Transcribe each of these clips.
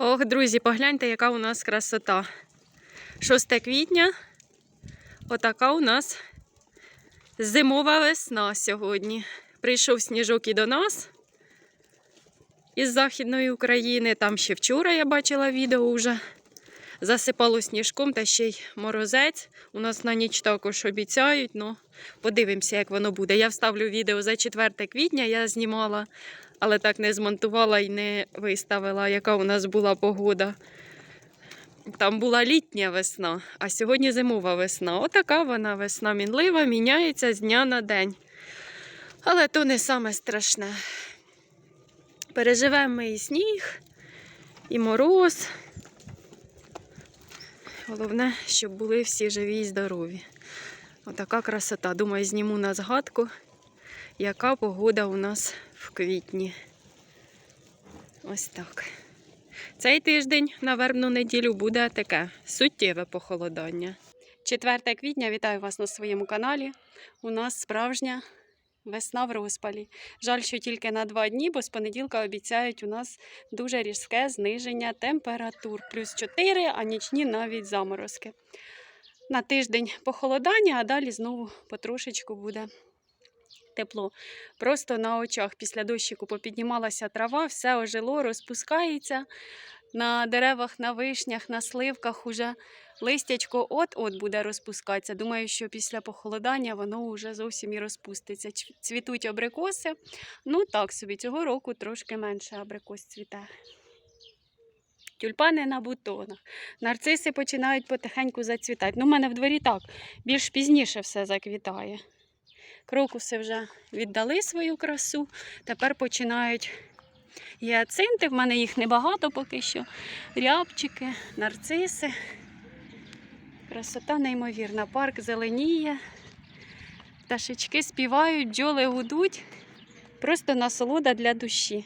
Ох, друзі, погляньте, яка у нас красота. 6 квітня. Отака у нас зимова весна сьогодні. Прийшов сніжок і до нас із Західної України. Там ще вчора я бачила відео вже. Засипало сніжком та ще й морозець. У нас на ніч також обіцяють. Ну, подивимося, як воно буде. Я вставлю відео за 4 квітня, я знімала, але так не змонтувала і не виставила, яка у нас була погода. Там була літня весна, а сьогодні зимова весна. Отака вона весна мінлива, міняється з дня на день. Але то не саме страшне. Переживемо ми і сніг, і мороз. Головне, щоб були всі живі і здорові. Отака красота. Думаю, зніму на згадку, яка погода у нас в квітні. Ось так. Цей тиждень на вербну неділю буде таке суттєве похолодання. 4 квітня вітаю вас на своєму каналі. У нас справжня весна в розпалі. Жаль, що тільки на два дні, бо з понеділка обіцяють у нас дуже різке зниження температур. Плюс 4, а нічні навіть заморозки. На тиждень похолодання, а далі знову потрошечку буде тепло. Просто на очах після дощику попіднімалася трава, все ожило, розпускається. На деревах, на вишнях, на сливках уже листячко от-от буде розпускатися. Думаю, що після похолодання воно вже зовсім і розпуститься. Цвітуть абрикоси. Ну так собі, цього року трошки менше абрикос цвіте. Тюльпани на бутонах. Нарциси починають потихеньку зацвітати. Ну, в мене в дворі так, більш пізніше все заквітає. Крокуси вже віддали свою красу, тепер починають гіацинти. В мене їх небагато поки що. Рябчики, нарциси. Красота неймовірна. Парк зеленіє, пташечки співають, бджоли гудуть. Просто насолода для душі.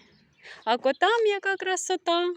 А котам яка красота.